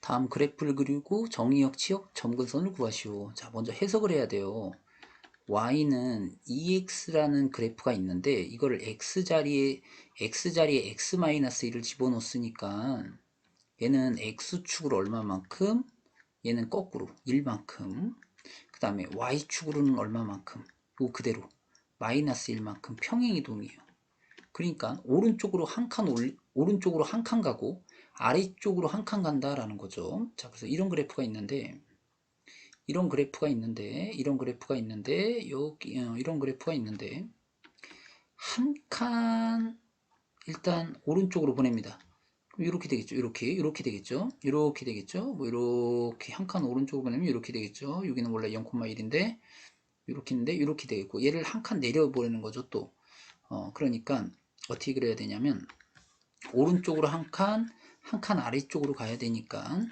다음 그래프를 그리고 정의역, 치역, 점근선을 구하시오. 자, 먼저 해석을 해야 돼요. y는 ex라는 그래프가 있는데 이거를 x 자리에 x 자리에 x-1을 집어넣었으니까 얘는 x축으로 얼마만큼 얘는 거꾸로 1만큼 그 다음에 y축으로는 얼마만큼 요 그대로 마이너스 1만큼 평행이동이에요. 그러니까 오른쪽으로 한 칸 오른쪽으로 한 칸 가고 아래쪽으로 한 칸 간다라는 거죠. 자, 그래서 이런 그래프가 있는데 이런 그래프가 있는데 이런 그래프가 있는데 여기 어, 이런 그래프가 있는데 한 칸 일단 오른쪽으로 보냅니다. 이렇게 되겠죠. 이렇게 이렇게 되겠죠. 이렇게 되겠죠. 뭐 이렇게 한 칸 오른쪽으로 보내면 이렇게 되겠죠. 여기는 원래 0,1인데 이렇게 있는데 이렇게 되겠고 얘를 한 칸 내려 보내는 거죠. 또 어, 그러니까 어떻게 그래야 되냐면 오른쪽으로 한 칸, 한 칸 아래쪽으로 가야 되니까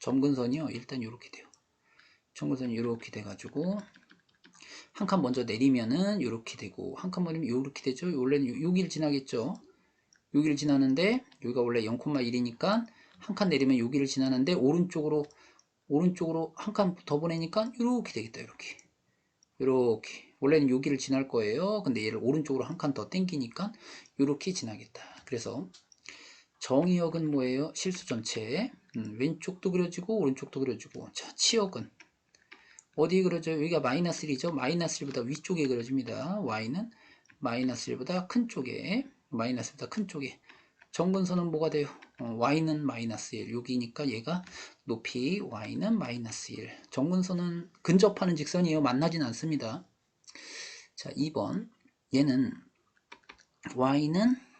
점근선이요. 일단 이렇게 돼요. 점근선이 이렇게 돼 가지고 한 칸 먼저 내리면은 이렇게 되고 한칸 먼저 이렇게 되죠. 원래는 6일 지나겠죠. 6일 지나는데 여기가 원래 0,1이니까 한 칸 내리면 6일을 지나는데 오른쪽으로 오른쪽으로 한 칸 더 보내니까 이렇게 되겠다. 이렇게 이렇게 원래는 여기를 지날 거예요. 근데 얘를 오른쪽으로 한 칸 더 땡기니까 이렇게 지나겠다. 그래서 정의역은 뭐예요? 실수 전체 음, 왼쪽도 그려지고 오른쪽도 그려지고 자 치역은 어디에 그려져요? 여기가 마이너스 1이죠. 마이너스 1보다 위쪽에 그려집니다. y는 마이너스 1보다 큰 쪽에 마이너스 1보다 큰 쪽에 정근선은 뭐가 돼요? 어, y는 마이너스 1 여기니까 얘가 높이 y는 마이너스 1 정근선은 근접하는 직선이에요. 만나진 않습니다. 자 2번 얘는 y는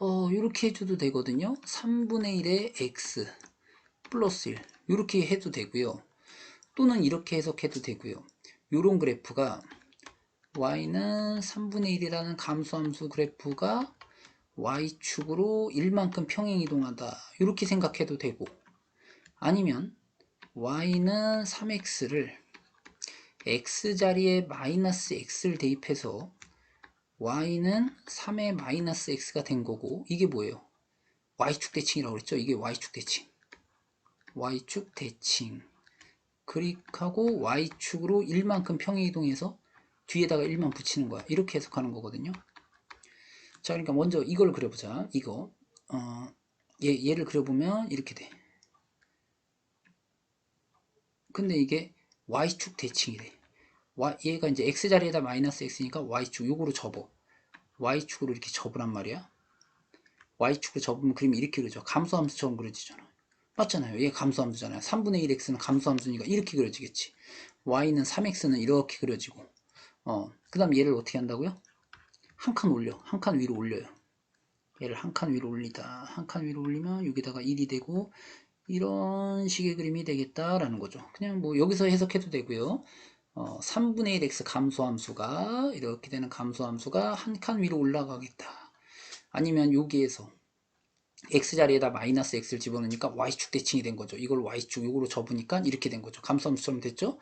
어, 이렇게 해줘도 되거든요. 3분의 1의 x 플러스 1 이렇게 해도 되고요. 또는 이렇게 해석해도 되고요. 이런 그래프가 y는 3분의 1이라는 감소함수 그래프가 y축으로 1만큼 평행이동한다. 이렇게 생각해도 되고 아니면 y는 3x를 x자리에 마이너스 x를 대입해서 y는 3의 마이너스 x가 된 거고 이게 뭐예요? y축 대칭이라고 그랬죠? 이게 y축 대칭. y축 대칭. 그릭하고 y축으로 1만큼 평행 이동해서 뒤에다가 1만 붙이는 거야. 이렇게 해석하는 거거든요. 자 그러니까 먼저 이걸 그려보자. 이거. 어, 얘, 얘를 그려보면 이렇게 돼. 근데 이게 y축 대칭이래 y, 얘가 이제 x자리에다 마이너스 x니까 y축 요거로 접어. y축으로 이렇게 접으란 말이야. y축으로 접으면 그림이 이렇게 그려져. 감소함수처럼 그려지잖아. 맞잖아요. 얘 감소함수잖아요. 3분의 1x는 감소함수니까 이렇게 그려지겠지. y는 3x는 이렇게 그려지고. 어, 그 다음 얘를 어떻게 한다고요? 한 칸 올려. 한 칸 위로 올려요. 얘를 한 칸 위로 올리다. 한 칸 위로 올리면 여기다가 1이 되고 이런 식의 그림이 되겠다라는 거죠. 그냥 뭐 여기서 해석해도 되고요 어, 3분의 1x 감소함수가 이렇게 되는 감소함수가 한 칸 위로 올라가겠다. 아니면 여기에서 x자리에다 마이너스 x를 집어넣으니까 y축 대칭이 된 거죠. 이걸 y축 이거로 접으니까 이렇게 된 거죠. 감소함수처럼 됐죠?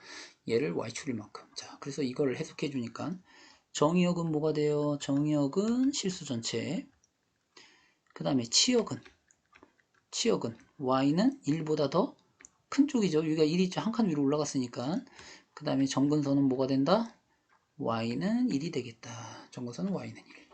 얘를 y축일 만큼. 자 그래서 이걸 해석해 주니까 정의역은 뭐가 돼요? 정의역은 실수 전체. 그 다음에 치역은 치역은 y는 1보다 더 큰 쪽이죠. 여기가 1이 한칸 위로 올라갔으니까 그 다음에 정근선은 뭐가 된다? y는 1이 되겠다. 정근선은 y는 1.